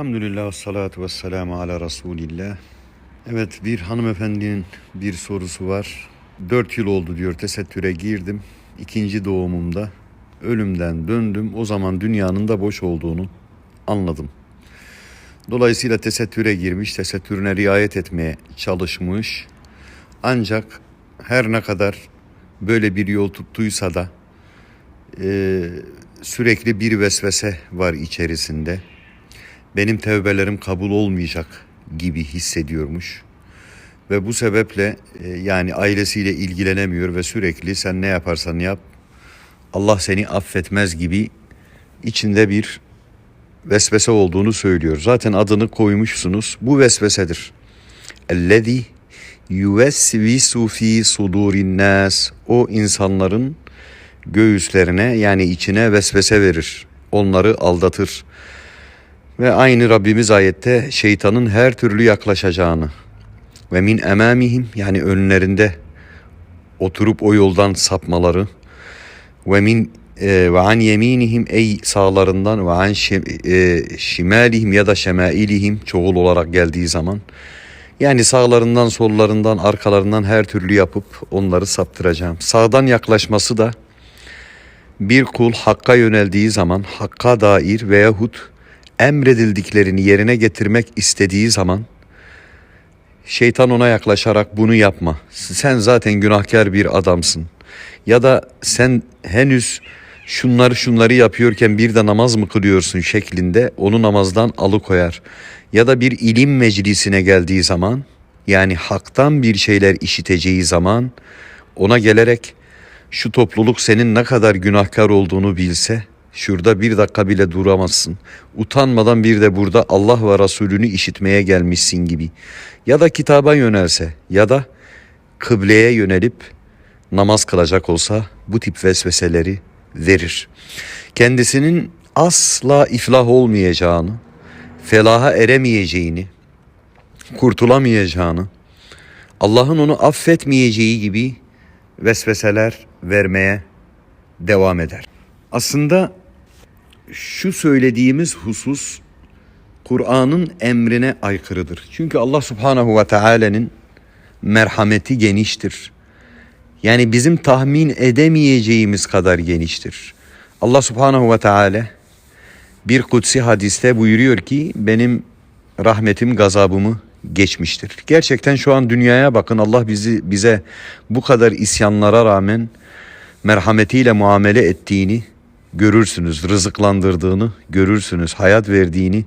Elhamdülillah ve salatu ve selamu ala Resulillah. Evet bir hanımefendinin bir sorusu var. Dört yıl oldu diyor tesettüre girdim. İkinci doğumumda ölümden döndüm. O zaman dünyanın da boş olduğunu anladım. Dolayısıyla tesettüre girmiş, tesettürüne riayet etmeye çalışmış. Ancak her ne kadar böyle bir yol tuttuysa da e, sürekli bir vesvese var içerisinde. Benim tevbelerim kabul olmayacak gibi hissediyormuş. Ve bu sebeple e, yani ailesiyle ilgilenemiyor ve sürekli sen ne yaparsan yap Allah seni affetmez gibi içinde bir vesvese olduğunu söylüyor. Zaten adını koymuşsunuz. Bu vesvesedir. Ellezî yuvesvisu fi sudurin nas. O insanların göğüslerine yani içine vesvese verir. Onları aldatır. Ve aynı Rabbimiz ayette şeytanın her türlü yaklaşacağını ve min emamihim yani önlerinde oturup o yoldan sapmaları ve min e, ve an yeminihim ey sağlarından ve an e, şimalihim ya da şemailihim çoğul olarak geldiği zaman yani sağlarından sollarından arkalarından her türlü yapıp onları saptıracağım. Sağdan yaklaşması da bir kul hakka yöneldiği zaman hakka dair veyahut emredildiklerini yerine getirmek istediği zaman şeytan ona yaklaşarak bunu yapma. Sen zaten günahkar bir adamsın. Ya da sen henüz şunları şunları yapıyorken bir de namaz mı kılıyorsun şeklinde onu namazdan alıkoyar. Ya da bir ilim meclisine geldiği zaman yani haktan bir şeyler işiteceği zaman ona gelerek şu topluluk senin ne kadar günahkar olduğunu bilse şurada bir dakika bile duramazsın. Utanmadan bir de burada Allah ve Resulünü işitmeye gelmişsin gibi. Ya da kitaba yönelse ya da kıbleye yönelip namaz kılacak olsa bu tip vesveseleri verir. Kendisinin asla iflah olmayacağını, felaha eremeyeceğini, kurtulamayacağını, Allah'ın onu affetmeyeceği gibi vesveseler vermeye devam eder. Aslında şu söylediğimiz husus Kur'an'ın emrine aykırıdır. Çünkü Allah Subhanahu ve Taala'nın merhameti geniştir. Yani bizim tahmin edemeyeceğimiz kadar geniştir. Allah Subhanahu ve Teala bir kutsi hadiste buyuruyor ki benim rahmetim gazabımı geçmiştir. Gerçekten şu an dünyaya bakın Allah bizi bize bu kadar isyanlara rağmen merhametiyle muamele ettiğini görürsünüz. Rızıklandırdığını görürsünüz. Hayat verdiğini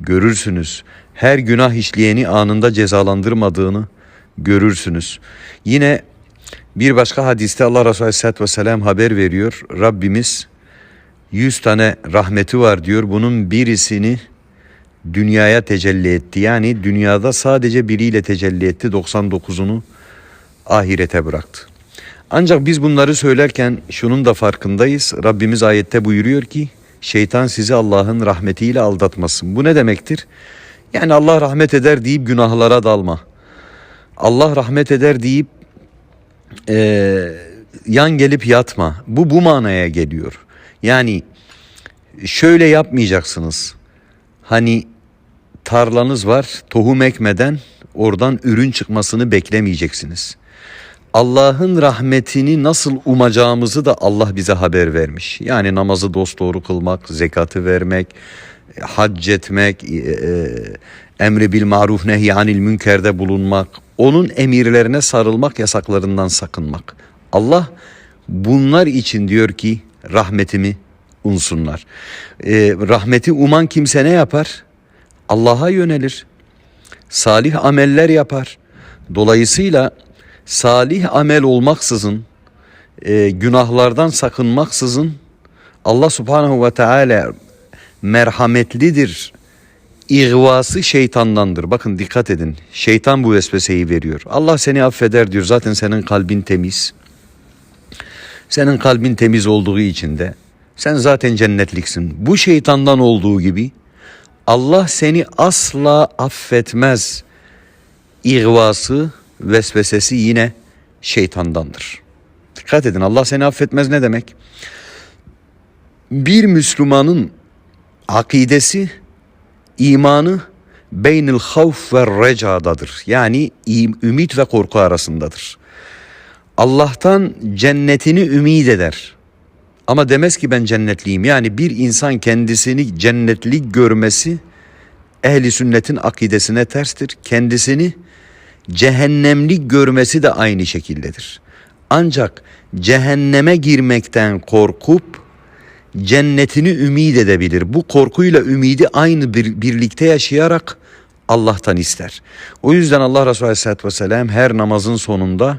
görürsünüz. Her günah işleyeni anında cezalandırmadığını görürsünüz. Yine bir başka hadiste Allah Resulü Aleyhisselatü Vesselam haber veriyor. Rabbimiz yüz tane rahmeti var diyor. Bunun birisini dünyaya tecelli etti. Yani dünyada sadece biriyle tecelli etti. 99'unu ahirete bıraktı. Ancak biz bunları söylerken şunun da farkındayız. Rabbimiz ayette buyuruyor ki şeytan sizi Allah'ın rahmetiyle aldatmasın. Bu ne demektir? Yani Allah rahmet eder deyip günahlara dalma. Allah rahmet eder deyip e, yan gelip yatma. Bu bu manaya geliyor. Yani şöyle yapmayacaksınız. Hani tarlanız var, tohum ekmeden oradan ürün çıkmasını beklemeyeceksiniz. Allah'ın rahmetini nasıl umacağımızı da Allah bize haber vermiş. Yani namazı dosdoğru kılmak, zekatı vermek, hac etmek, e, e, emri bil maruf nehyanil münkerde bulunmak, onun emirlerine sarılmak, yasaklarından sakınmak. Allah bunlar için diyor ki rahmetimi unsunlar. E, rahmeti uman kimse ne yapar? Allah'a yönelir. Salih ameller yapar. Dolayısıyla salih amel olmaksızın, e, günahlardan sakınmaksızın Allah subhanahu ve teala merhametlidir. İğvası şeytandandır. Bakın dikkat edin. Şeytan bu vesveseyi veriyor. Allah seni affeder diyor. Zaten senin kalbin temiz. Senin kalbin temiz olduğu için de sen zaten cennetliksin. Bu şeytandan olduğu gibi Allah seni asla affetmez. İğvası, vesvesesi yine şeytandandır. Dikkat edin Allah seni affetmez ne demek? Bir Müslümanın akidesi imanı beynil havf ve recadadır. Yani ümit ve korku arasındadır. Allah'tan cennetini ümit eder. Ama demez ki ben cennetliyim. Yani bir insan kendisini cennetlik görmesi ehli sünnetin akidesine terstir. Kendisini cehennemlik görmesi de aynı şekildedir. Ancak cehenneme girmekten korkup cennetini ümit edebilir. Bu korkuyla ümidi aynı bir, birlikte yaşayarak Allah'tan ister. O yüzden Allah Resulü Aleyhisselatü Vesselam her namazın sonunda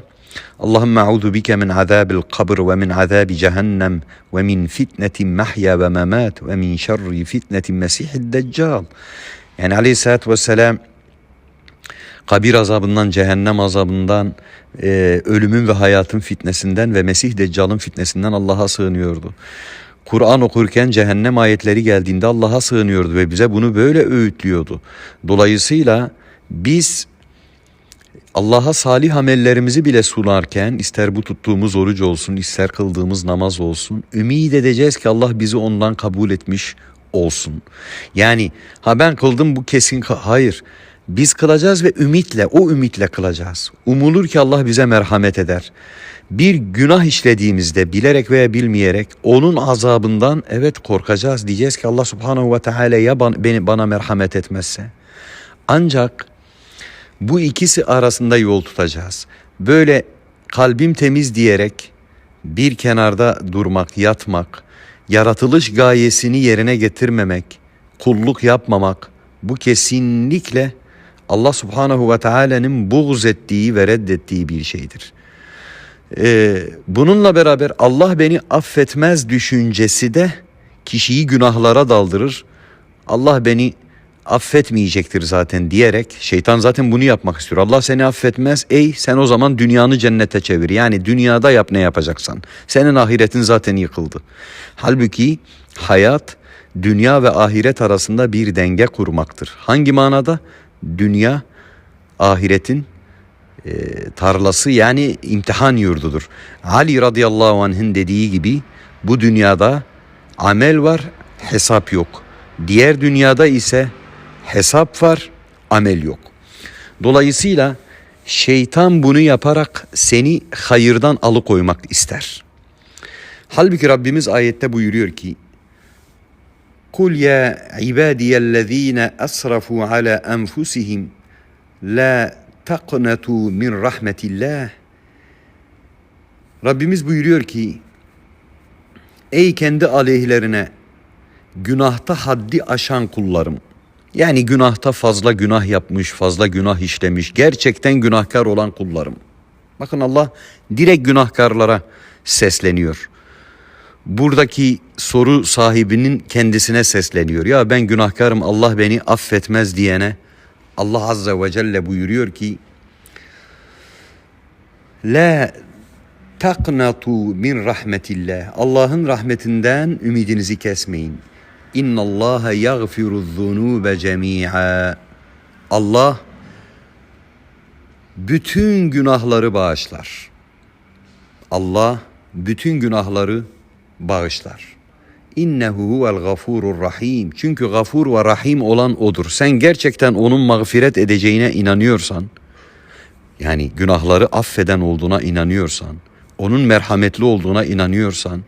Allahümme a'udhu bike min azabil kabr ve min azabi cehennem ve min fitnetin mahya ve memat ve min şerri fitnetin mesihid deccal. Yani Aleyhisselatü Vesselam kabir azabından, cehennem azabından, e, ölümün ve hayatın fitnesinden ve Mesih Deccal'ın fitnesinden Allah'a sığınıyordu. Kur'an okurken cehennem ayetleri geldiğinde Allah'a sığınıyordu ve bize bunu böyle öğütlüyordu. Dolayısıyla biz Allah'a salih amellerimizi bile sunarken ister bu tuttuğumuz oruç olsun, ister kıldığımız namaz olsun, ümit edeceğiz ki Allah bizi ondan kabul etmiş olsun. Yani ha ben kıldım bu kesin hayır. Biz kılacağız ve ümitle, o ümitle kılacağız. Umulur ki Allah bize merhamet eder. Bir günah işlediğimizde bilerek veya bilmeyerek onun azabından evet korkacağız. Diyeceğiz ki Allah subhanahu ve teala ya ban- beni, bana merhamet etmezse. Ancak bu ikisi arasında yol tutacağız. Böyle kalbim temiz diyerek bir kenarda durmak, yatmak, yaratılış gayesini yerine getirmemek, kulluk yapmamak bu kesinlikle Allah Subhanahu ve Taala'nın buğz ettiği ve reddettiği bir şeydir. Ee, bununla beraber Allah beni affetmez düşüncesi de kişiyi günahlara daldırır. Allah beni affetmeyecektir zaten diyerek şeytan zaten bunu yapmak istiyor. Allah seni affetmez. Ey sen o zaman dünyanı cennete çevir. Yani dünyada yap ne yapacaksan. Senin ahiretin zaten yıkıldı. Halbuki hayat dünya ve ahiret arasında bir denge kurmaktır. Hangi manada? Dünya ahiretin e, tarlası yani imtihan yurdudur. Ali radıyallahu anh'ın dediği gibi bu dünyada amel var, hesap yok. Diğer dünyada ise hesap var, amel yok. Dolayısıyla şeytan bunu yaparak seni hayırdan alıkoymak ister. Halbuki Rabbimiz ayette buyuruyor ki Kul ya ibadiyellezine asrafu ala enfusihim la taqnatu min rahmetillah. Rabbimiz buyuruyor ki Ey kendi aleyhlerine günahta haddi aşan kullarım. Yani günahta fazla günah yapmış, fazla günah işlemiş, gerçekten günahkar olan kullarım. Bakın Allah direkt günahkarlara sesleniyor. Buradaki soru sahibinin kendisine sesleniyor. Ya ben günahkarım Allah beni affetmez diyene Allah Azze ve Celle buyuruyor ki La taknatu min rahmetillah. Allah'ın rahmetinden ümidinizi kesmeyin. İnna Allah yaghfiru zunube cemi'a. Allah bütün günahları bağışlar. Allah bütün günahları bağışlar. İnnehu huvel gafurur rahim. Çünkü gafur ve rahim olan odur. Sen gerçekten onun mağfiret edeceğine inanıyorsan, yani günahları affeden olduğuna inanıyorsan, onun merhametli olduğuna inanıyorsan,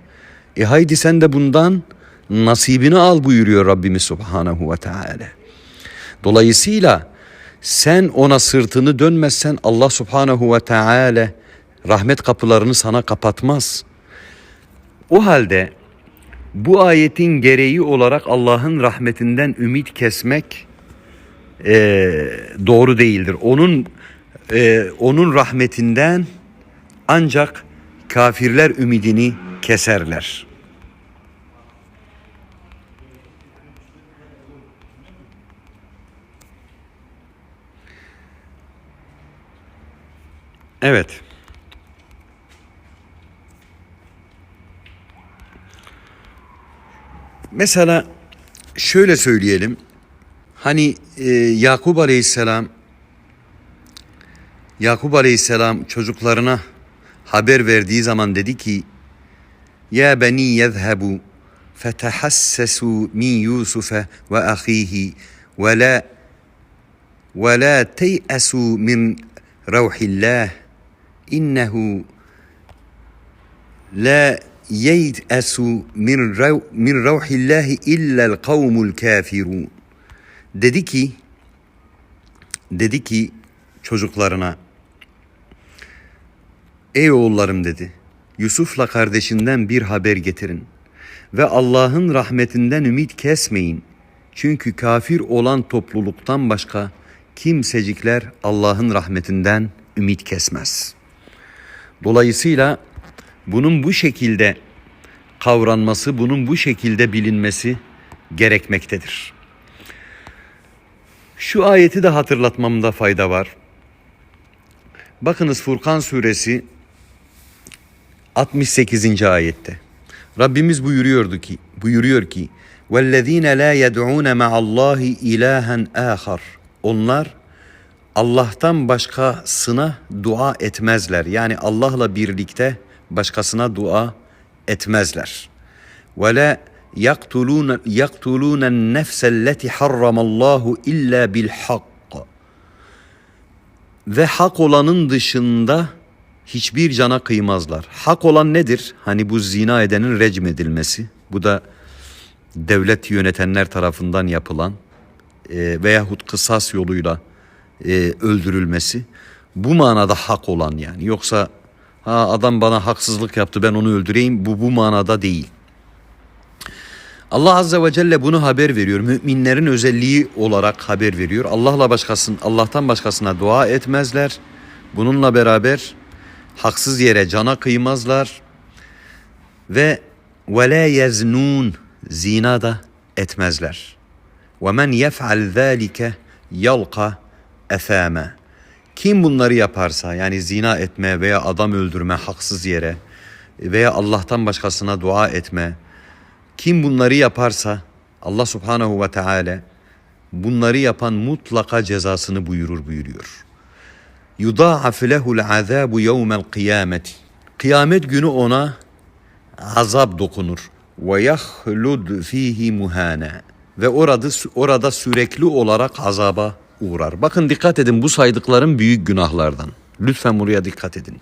e haydi sen de bundan nasibini al buyuruyor Rabbimiz Subhanahu ve Teala. Dolayısıyla sen ona sırtını dönmezsen Allah Subhanahu ve Teala rahmet kapılarını sana kapatmaz. O halde bu ayetin gereği olarak Allah'ın rahmetinden ümit kesmek e, doğru değildir. Onun e, onun rahmetinden ancak kafirler ümidini keserler. Evet. Mesela şöyle söyleyelim. Hani e, Yakup Aleyhisselam Yakup Aleyhisselam çocuklarına haber verdiği zaman dedi ki Ya beni yezhebu fetehassesu min Yusufe ve ahihi ve la ve la teyasu min ravhillah innehu la yeyasu min rav, min ravhillah illa'l kavmul kafirun. Dedi ki dedi ki çocuklarına Ey oğullarım dedi. Yusuf'la kardeşinden bir haber getirin ve Allah'ın rahmetinden ümit kesmeyin. Çünkü kafir olan topluluktan başka kimsecikler Allah'ın rahmetinden ümit kesmez. Dolayısıyla bunun bu şekilde kavranması, bunun bu şekilde bilinmesi gerekmektedir. Şu ayeti de hatırlatmamda fayda var. Bakınız Furkan suresi 68. ayette. Rabbimiz buyuruyordu ki, buyuruyor ki: "Vellezine la yed'un ma'allahi ilahen ahar." Onlar Allah'tan başkasına dua etmezler. Yani Allah'la birlikte başkasına dua etmezler. Ve la yaktulun yaktulun nefselleti harramallahu illa bil hak. Ve hak olanın dışında hiçbir cana kıymazlar. Hak olan nedir? Hani bu zina edenin recm edilmesi. Bu da devlet yönetenler tarafından yapılan e, veyahut kısas yoluyla e, öldürülmesi. Bu manada hak olan yani. Yoksa ha adam bana haksızlık yaptı ben onu öldüreyim bu bu manada değil. Allah Azze ve Celle bunu haber veriyor. Müminlerin özelliği olarak haber veriyor. Allah'la başkasın, Allah'tan başkasına dua etmezler. Bununla beraber haksız yere cana kıymazlar ve ve la yeznun zina da etmezler. Ve men yef'al zalike yalqa efame. Kim bunları yaparsa yani zina etme veya adam öldürme haksız yere veya Allah'tan başkasına dua etme kim bunları yaparsa Allah Subhanahu ve Teala bunları yapan mutlaka cezasını buyurur buyuruyor. Yudâ'af lehul azâbu yevmel kıyameti. Kıyamet günü ona azap dokunur. Yahlud fihi muhana. Ve orada, orada sürekli olarak azaba uğrar. Bakın dikkat edin bu saydıklarım büyük günahlardan. Lütfen buraya dikkat edin.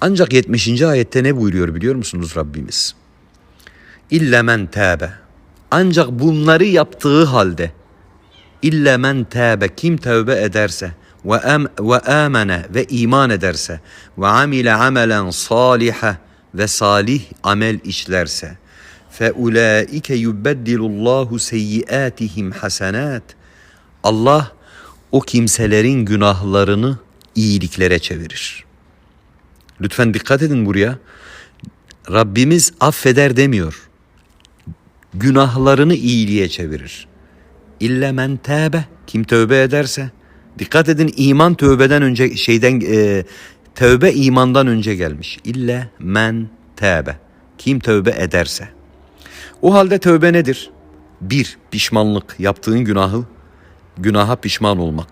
Ancak 70. ayette ne buyuruyor biliyor musunuz Rabbimiz? İlle men tâbe. Ancak bunları yaptığı halde ille men tâbe kim tövbe ederse ve em ve amene ve iman ederse ve amile amelen saliha ve salih amel işlerse fe ulaike yubeddilullahu seyyiatihim hasenat Allah o kimselerin günahlarını iyiliklere çevirir. Lütfen dikkat edin buraya. Rabbimiz affeder demiyor. Günahlarını iyiliğe çevirir. İlle men tâbe kim tövbe ederse Dikkat edin iman tövbeden önce şeyden e, tövbe imandan önce gelmiş. İlle men tövbe. Kim tövbe ederse. O halde tövbe nedir? Bir, pişmanlık. Yaptığın günahı, günaha pişman olmak.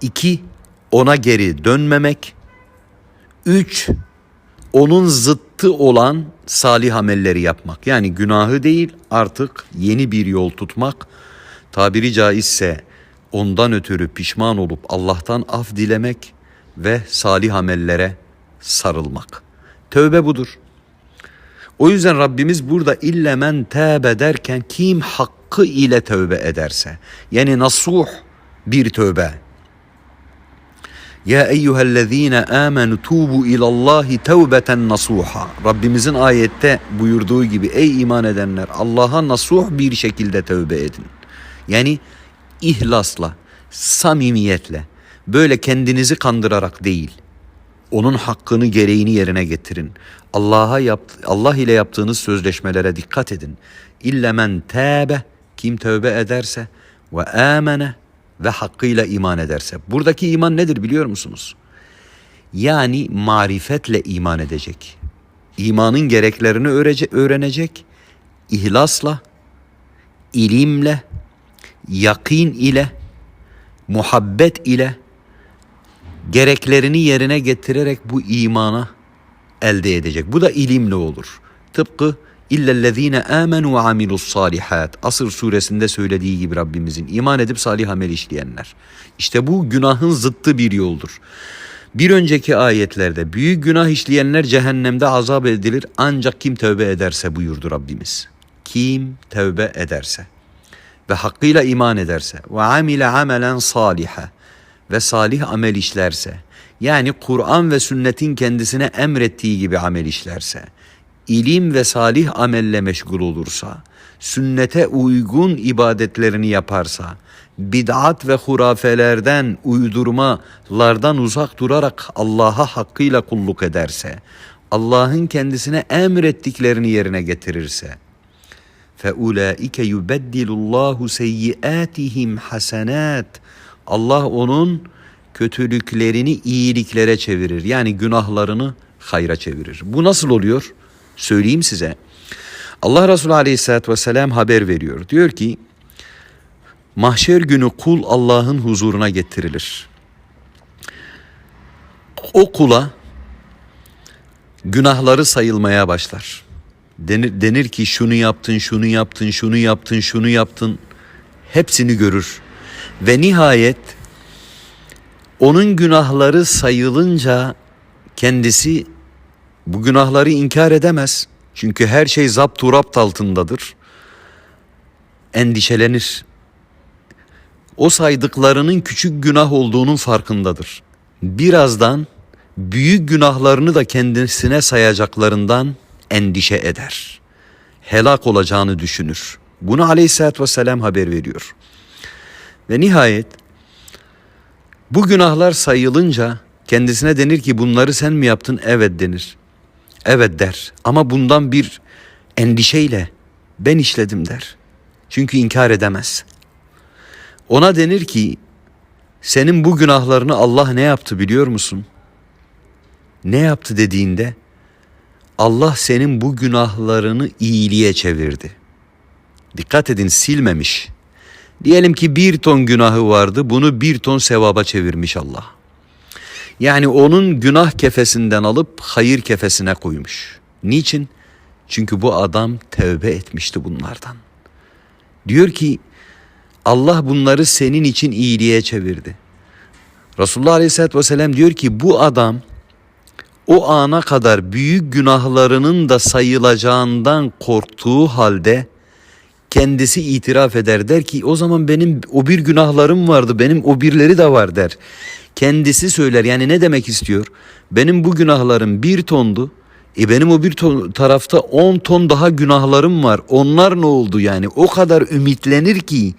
İki, ona geri dönmemek. Üç, onun zıttı olan salih amelleri yapmak. Yani günahı değil artık yeni bir yol tutmak. Tabiri caizse ondan ötürü pişman olup Allah'tan af dilemek ve salih amellere sarılmak. Tövbe budur. O yüzden Rabbimiz burada ille men tâbe derken kim hakkı ile tövbe ederse yani nasuh bir tövbe. Ya eyyühellezine amenu tubu ilallahi tevbeten nasuha. Rabbimizin ayette buyurduğu gibi ey iman edenler Allah'a nasuh bir şekilde tövbe edin. Yani ihlasla, samimiyetle, böyle kendinizi kandırarak değil, onun hakkını gereğini yerine getirin. Allah'a yapt Allah ile yaptığınız sözleşmelere dikkat edin. İlle men tâbe kim tövbe ederse ve amene ve hakkıyla iman ederse. Buradaki iman nedir biliyor musunuz? Yani marifetle iman edecek. İmanın gereklerini öğrenecek, ihlasla, ilimle, yakin ile, muhabbet ile gereklerini yerine getirerek bu imana elde edecek. Bu da ilimle olur. Tıpkı İllellezine amenu ve amilus salihat. Asır suresinde söylediği gibi Rabbimizin iman edip salih amel işleyenler. İşte bu günahın zıttı bir yoldur. Bir önceki ayetlerde büyük günah işleyenler cehennemde azap edilir ancak kim tövbe ederse buyurdu Rabbimiz. Kim tövbe ederse ve hakkıyla iman ederse ve amile amelen saliha ve salih amel işlerse yani Kur'an ve sünnetin kendisine emrettiği gibi amel işlerse ilim ve salih amelle meşgul olursa sünnete uygun ibadetlerini yaparsa bid'at ve hurafelerden uydurmalardan uzak durarak Allah'a hakkıyla kulluk ederse Allah'ın kendisine emrettiklerini yerine getirirse فَاُولَٰئِكَ يُبَدِّلُ اللّٰهُ سَيِّئَاتِهِمْ hasenat. Allah onun kötülüklerini iyiliklere çevirir. Yani günahlarını hayra çevirir. Bu nasıl oluyor? Söyleyeyim size. Allah Resulü Aleyhisselatü Vesselam haber veriyor. Diyor ki mahşer günü kul Allah'ın huzuruna getirilir. O kula günahları sayılmaya başlar. Denir, denir ki şunu yaptın, şunu yaptın, şunu yaptın, şunu yaptın. Hepsini görür. Ve nihayet onun günahları sayılınca kendisi bu günahları inkar edemez. Çünkü her şey zapt rapt altındadır. Endişelenir. O saydıklarının küçük günah olduğunun farkındadır. Birazdan büyük günahlarını da kendisine sayacaklarından endişe eder. Helak olacağını düşünür. Bunu aleyhissalatü vesselam haber veriyor. Ve nihayet bu günahlar sayılınca kendisine denir ki bunları sen mi yaptın? Evet denir. Evet der ama bundan bir endişeyle ben işledim der. Çünkü inkar edemez. Ona denir ki senin bu günahlarını Allah ne yaptı biliyor musun? Ne yaptı dediğinde Allah senin bu günahlarını iyiliğe çevirdi. Dikkat edin silmemiş. Diyelim ki bir ton günahı vardı bunu bir ton sevaba çevirmiş Allah. Yani onun günah kefesinden alıp hayır kefesine koymuş. Niçin? Çünkü bu adam tevbe etmişti bunlardan. Diyor ki Allah bunları senin için iyiliğe çevirdi. Resulullah Aleyhisselatü Vesselam diyor ki bu adam o ana kadar büyük günahlarının da sayılacağından korktuğu halde kendisi itiraf eder der ki o zaman benim o bir günahlarım vardı benim o birleri de var der. Kendisi söyler yani ne demek istiyor? Benim bu günahlarım bir tondu. E benim o bir ton tarafta on ton daha günahlarım var. Onlar ne oldu yani? O kadar ümitlenir ki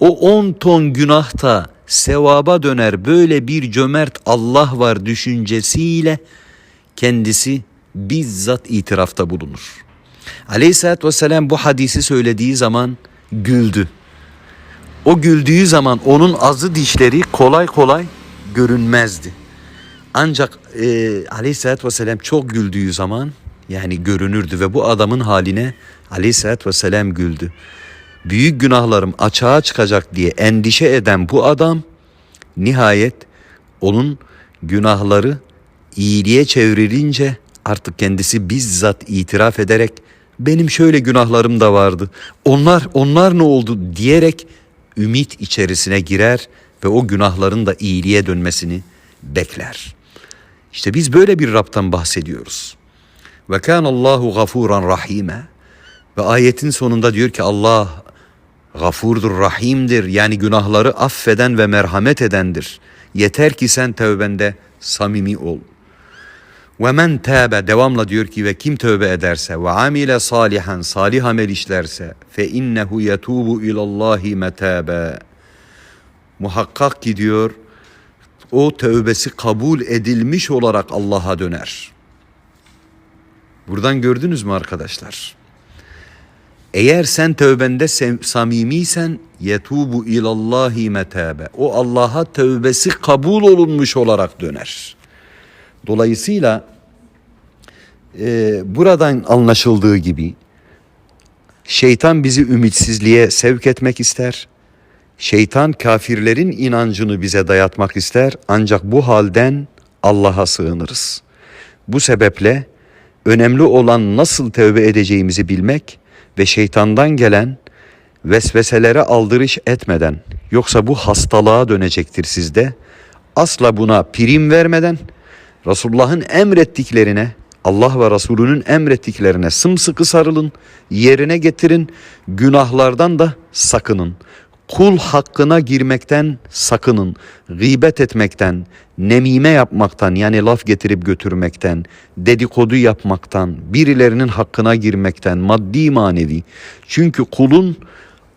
o on ton günahta sevaba döner. Böyle bir cömert Allah var düşüncesiyle kendisi bizzat itirafta bulunur. Aleyhisselatü Vesselam bu hadisi söylediği zaman güldü. O güldüğü zaman onun azı dişleri kolay kolay görünmezdi. Ancak e, Aleyhisselatü Vesselam çok güldüğü zaman yani görünürdü ve bu adamın haline Aleyhisselatü Vesselam güldü. Büyük günahlarım açığa çıkacak diye endişe eden bu adam nihayet onun günahları iyiliğe çevrilince artık kendisi bizzat itiraf ederek benim şöyle günahlarım da vardı. Onlar onlar ne oldu diyerek ümit içerisine girer ve o günahların da iyiliğe dönmesini bekler. İşte biz böyle bir Rab'tan bahsediyoruz. Ve kan Allahu gafuran rahime. Ve ayetin sonunda diyor ki Allah gafurdur, rahimdir. Yani günahları affeden ve merhamet edendir. Yeter ki sen tövbende samimi ol. Ve men tâbe devamla diyor ki ve kim tövbe ederse ve amile salihan salih amel işlerse fe innehu yetubu ilallahi metâbe. Muhakkak ki diyor o tövbesi kabul edilmiş olarak Allah'a döner. Buradan gördünüz mü arkadaşlar? Eğer sen tövbende samimiysen yetubu ilallahi metabe. O Allah'a tövbesi kabul olunmuş olarak döner. Dolayısıyla e, buradan anlaşıldığı gibi şeytan bizi ümitsizliğe sevk etmek ister. Şeytan kafirlerin inancını bize dayatmak ister ancak bu halden Allah'a sığınırız. Bu sebeple önemli olan nasıl tövbe edeceğimizi bilmek ve şeytandan gelen vesveselere aldırış etmeden yoksa bu hastalığa dönecektir sizde. Asla buna prim vermeden Resulullah'ın emrettiklerine Allah ve Resulünün emrettiklerine sımsıkı sarılın, yerine getirin, günahlardan da sakının. Kul hakkına girmekten sakının, gıybet etmekten, nemime yapmaktan yani laf getirip götürmekten, dedikodu yapmaktan, birilerinin hakkına girmekten, maddi manevi. Çünkü kulun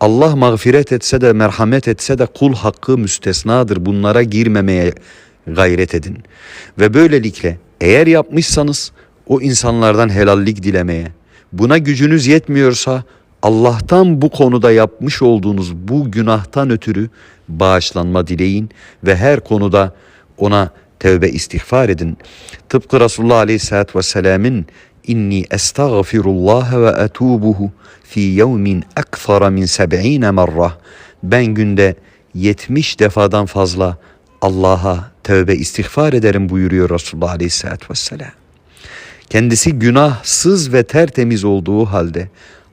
Allah mağfiret etse de merhamet etse de kul hakkı müstesnadır. Bunlara girmemeye gayret edin. Ve böylelikle eğer yapmışsanız o insanlardan helallik dilemeye, buna gücünüz yetmiyorsa Allah'tan bu konuda yapmış olduğunuz bu günahtan ötürü bağışlanma dileyin ve her konuda ona tevbe istiğfar edin. Tıpkı Resulullah Aleyhisselatü Vesselam'ın inni estağfirullah ve etubuhu fi yevmin ekthara min seb'ine merrah. Ben günde 70 defadan fazla Allah'a tövbe istiğfar ederim buyuruyor Resulullah Aleyhisselatü Vesselam. Kendisi günahsız ve tertemiz olduğu halde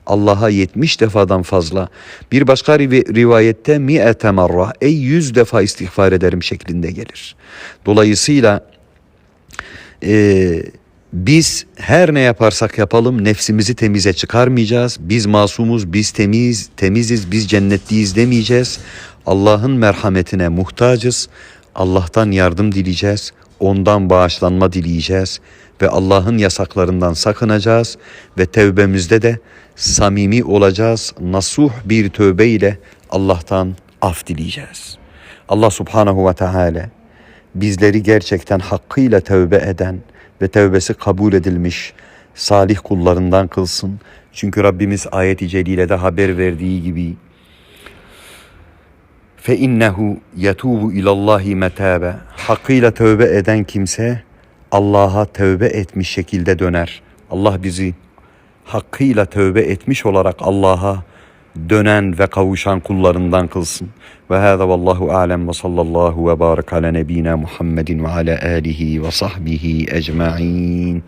Allah'a 70 defadan fazla bir başka riv- rivayette mi'ete marra ey 100 defa istiğfar ederim şeklinde gelir. Dolayısıyla e, biz her ne yaparsak yapalım nefsimizi temize çıkarmayacağız. Biz masumuz, biz temiz, temiziz, biz cennetliyiz demeyeceğiz. Allah'ın merhametine muhtacız. Allah'tan yardım dileyeceğiz. Ondan bağışlanma dileyeceğiz ve Allah'ın yasaklarından sakınacağız ve tevbemizde de samimi olacağız. Nasuh bir tövbe ile Allah'tan af dileyeceğiz. Allah subhanahu ve teala bizleri gerçekten hakkıyla tövbe eden ve tövbesi kabul edilmiş salih kullarından kılsın. Çünkü Rabbimiz ayet-i celilede haber verdiği gibi fe innehu yetubu ilallahi metabe hakkıyla tövbe eden kimse Allah'a tövbe etmiş şekilde döner. Allah bizi hakkıyla tövbe etmiş olarak Allah'a dönen ve kavuşan kullarından kılsın. Ve hâzâ vallahu alem ve sallallahu ve barik ala nebina Muhammedin ve ala alihi ve sahbihi ecma'in.